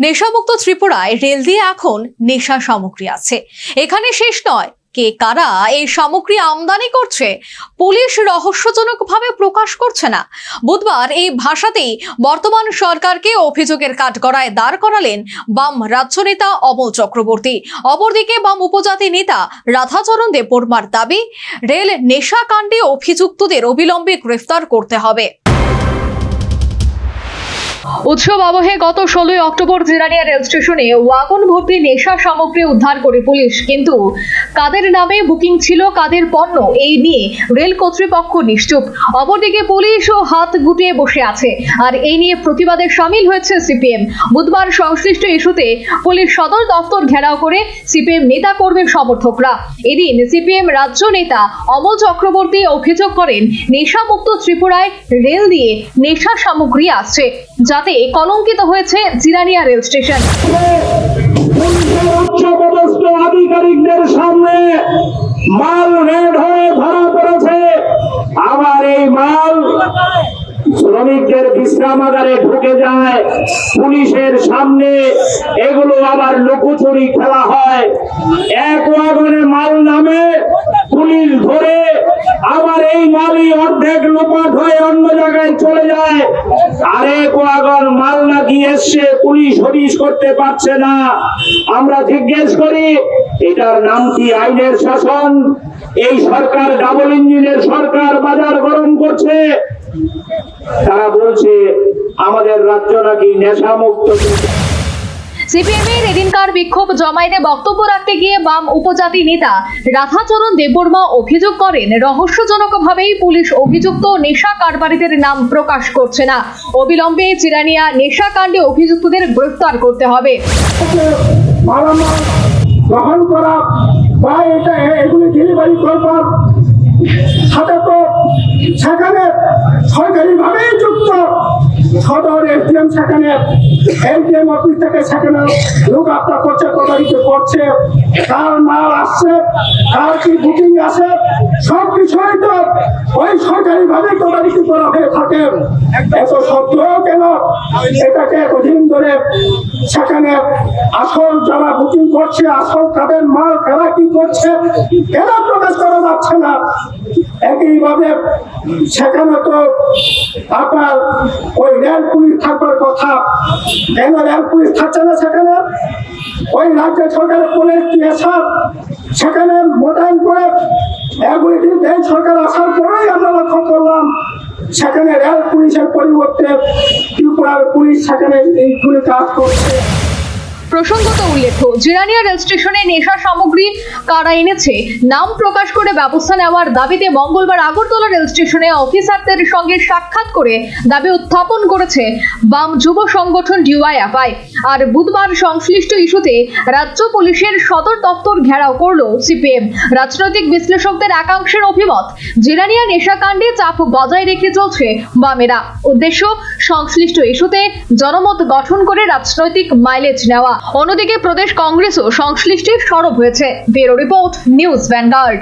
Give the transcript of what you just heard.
নেশামুক্ত ত্রিপুরায় রেল দিয়ে এখন নেশা সামগ্রী আছে। এখানে শেষ নয়, কে কারা এই সামগ্রী আমদানি করছে, পুলিশ রহস্যজনকভাবে প্রকাশ করছে না। বুধবার এই ভাষাতেই বর্তমান সরকারকে অভিযোগের কাঠগড়ায় দাঁড় করালেন বাম রাজ্য নেতা অমল চক্রবর্তী। অপরদিকে বাম উপজাতি নেতা রাধাচরণ দেববর্মার দাবি, রেল নেশা কাণ্ডে অভিযুক্তদের অবিলম্বে গ্রেফতার করতে হবে। উৎসব আবহে গত ষোলোই অক্টোবর জিরানিয়া রেল স্টেশনে ওয়াগন ভর্তি নেশা সামগ্রী উদ্ধার করে পুলিশ। কিন্তু কাদের নামে বুকিং ছিল, কাদের পণ্য, এই নিয়ে রেল কর্তৃপক্ষ নিশ্চুপ। অপরদিকে পুলিশও হাত গুটিয়ে বসে আছে। আর এই নিয়ে প্রতিবাদে সামিল হয়েছে সিপিএম। বুধবার সংশ্লিষ্ট ইস্যুতে পুলিশ সদর দফতর ঘেরাও করে সিপিএম নেতা কর্মীর সমর্থকরা। এদিন সিপিএম রাজ্য নেতা অমল চক্রবর্তী অভিযোগ করেন, নেশামুক্ত ত্রিপুরায় রেল দিয়ে নেশা সামগ্রী আসছে, যাতে কলঙ্কিত হয়েছে জিরানিয়া রেল স্টেশন। আধিকারিকদের সামনে মাল রেড হয়ে ধরা পড়েছে। এই মাল শ্রমিকদের বিশ্রামাগারে ঢুকে যায়। পুলিশের সামনে এগুলো আবার লুকোচুরি খেলা হয়। এক ওয়াগনে মাল নামে পুলিশ ধরে আবার এই মালই অর্ধেক লোপাট হয়ে অন্য জায়গায় চলে যায়। আরে ওয়াগন মাল নাকি এসছে, পুলিশ হদিশ করতে পারছে না। আমরা জিজ্ঞেস করি, এটার নাম কি আইনের শাসন? এই সরকার ডাবল ইঞ্জিনের সরকার বাজার গরম করছে। তারা বলছে, আমাদের রাজ্য নাকি নেশামুক্ত। সিপিএম এর এদিনকার বিক্ষোভ জমায়েতে বক্তব্য রাখতে গিয়ে বাম উপজাতি নেতা রাধাচরণ দেববর্মা অভিযোগ করেন, রহস্যজনকভাবেই পুলিশ অভিযুক্ত নেশা কারবারিদের নাম প্রকাশ করছে না। অবিলম্বে চিরানিয়া নেশা কাণ্ডে অভিযুক্তদের গ্রেফতার করতে হবে। সেখানে সরকারিভাবেই যুক্ত সদর এসডিএম সেখানে এসডিএম অফিস থেকে সেখানে লোক আপনার করছে তদারকি করছে। কার মাল আসছে, কার কি বুকিং আছে, সব বিষয় তো ওই সরকারিভাবেই তদারকি করা হয়ে থাকে। এত সত্ত্বেও কেন? এটাকে এতদিন ধরে সেখানে আসল যারা বুকিং করছে, আসল তাদের মাল কারা কি করছে? কেন প্রকাশ করা যাচ্ছে না? একইভাবে সেখানে তো আপনার ওই রেল পুলিশ থাকবার কথা, কেন রেল পুলিশ থাকছে না সেখানে? ওই রাজ্য সরকারের পুলিশ এসব সেখানে মোতায়েন করে সরকার আসার পরেই আমরা লক্ষ্য করলাম, সেখানে রেল পুলিশের পরিবর্তে ত্রিপুরার পুলিশ সেখানে এইগুলি কাজ করছে। প্রসঙ্গত উল্লেখ্য জিরানিয়া রেল স্টেশনে নেশা সামগ্রী কারা এনেছে, নাম প্রকাশ করে ব্যবস্থা নেওয়ার দাবিতে মঙ্গলবার আগরতলা রেল স্টেশনে অফিসারদের সঙ্গে সাক্ষাৎ করে দাবি উত্থাপন করেছে বাম যুব সংগঠন ডিওয়াইএফআই। আর বুধবার সংশ্লিষ্ট ইস্যুতে রাজ্য পুলিশের সদর দপ্তর ঘেরাও করল সিপিএম। রাজনৈতিক বিশ্লেষকদের একাংশের অভিমত জিরানিয়া নেশাকাণ্ডে চাপ বজায় রেখে চলছে বামেরা। উদ্দেশ্য, সংশ্লিষ্ট ইস্যুতে জনমত গঠন করে রাজনৈতিক মাইলেজ নেওয়া। অন্যদিকে প্রদেশ কংগ্রেসও সংশ্লিষ্টে সরব হয়েছে। Bureau report news vanguard.